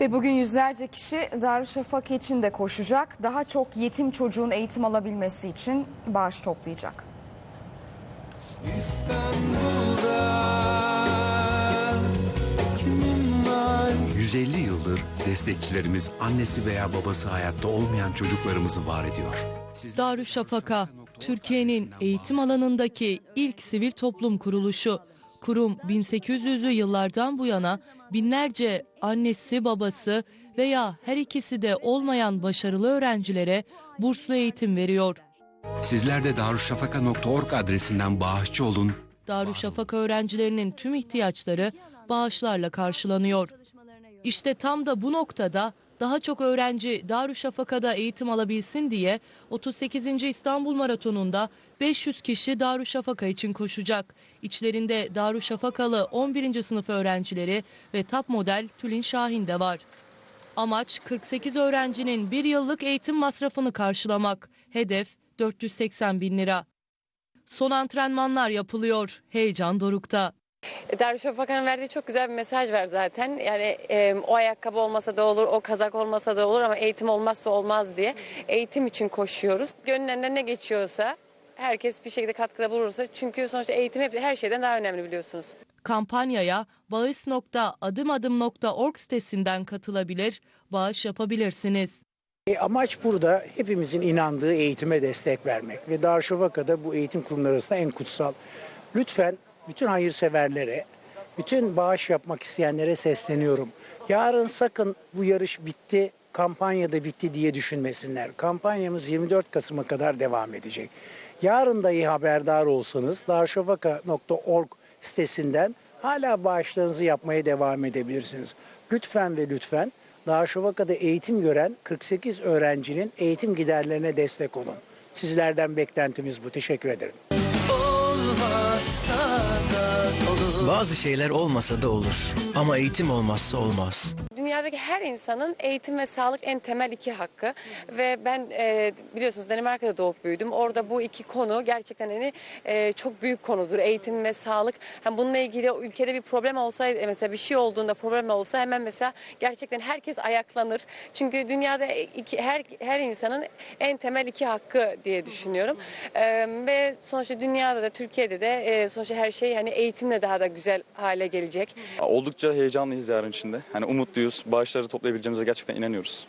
Ve bugün yüzlerce kişi Darüşşafaka için de koşacak. Daha çok yetim çocuğun eğitim alabilmesi için bağış toplayacak. İstanbul'da kimin var? 150 yıldır destekçilerimiz annesi veya babası hayatta olmayan çocuklarımızı var ediyor. Darüşşafaka, Türkiye'nin eğitim alanındaki ilk sivil toplum kuruluşu. Kurum 1800'lü yıllardan bu yana binlerce annesi, babası veya her ikisi de olmayan başarılı öğrencilere burslu eğitim veriyor. Sizler de darüşşafaka.org adresinden bağışçı olun. Darüşşafaka öğrencilerinin tüm ihtiyaçları bağışlarla karşılanıyor. İşte tam da bu noktada daha çok öğrenci Darüşşafaka'da eğitim alabilsin diye 38. İstanbul Maratonu'nda 500 kişi Darüşşafaka için koşacak. İçlerinde Darüşşafakalı 11. sınıf öğrencileri ve top model Tülin Şahin de var. Amaç 48 öğrencinin bir yıllık eğitim masrafını karşılamak. Hedef 480 bin lira. Son antrenmanlar yapılıyor. Heyecan dorukta. Darüşşafaka'nın verdiği çok güzel bir mesaj var zaten. Yani e, o ayakkabı olmasa da olur, o kazak olmasa da olur ama eğitim olmazsa olmaz diye eğitim için koşuyoruz. Gönlünden ne geçiyorsa herkes bir şekilde katkıda bulursa çünkü sonuçta eğitim hep her şeyden daha önemli biliyorsunuz. Kampanyaya bağış.adımadım.org sitesinden katılabilir, bağış yapabilirsiniz. E, amaç burada hepimizin inandığı eğitime destek vermek ve Darüşşafaka'da bu eğitim kurumları arasında en kutsal. Lütfen bütün hayırseverlere, bütün bağış yapmak isteyenlere sesleniyorum. Yarın sakın bu yarış bitti, kampanya da bitti diye düşünmesinler. Kampanyamız 24 Kasım'a kadar devam edecek. Yarın dahi haberdar olsanız darüşşafaka.org sitesinden hala bağışlarınızı yapmaya devam edebilirsiniz. Lütfen ve lütfen Darüşşafaka'da eğitim gören 48 öğrencinin eğitim giderlerine destek olun. Sizlerden beklentimiz bu. Teşekkür ederim. Olmazsa da olur. Bazı şeyler olmasa da olur ama eğitim olmazsa olmaz. Dünyadaki her insanın eğitim ve sağlık en temel iki hakkı ve ben e, biliyorsunuz Danimarka'da doğup büyüdüm. Orada bu iki konu gerçekten hani e, çok büyük konudur. Eğitim ve sağlık. Hem bununla ilgili ülkede bir problem olsaydı e, mesela bir şey olduğunda problem olsa hemen mesela gerçekten herkes ayaklanır. Çünkü dünyada iki, her her insanın en temel iki hakkı diye düşünüyorum. E, ve sonuçta dünyada da Türkiye'de de e, sonuçta her şey hani eğitimle daha da güzel hale gelecek. Oldukça heyecanlıyız yarın içinde. Hani umutluyuz bağışları toplayabileceğimize gerçekten inanıyoruz.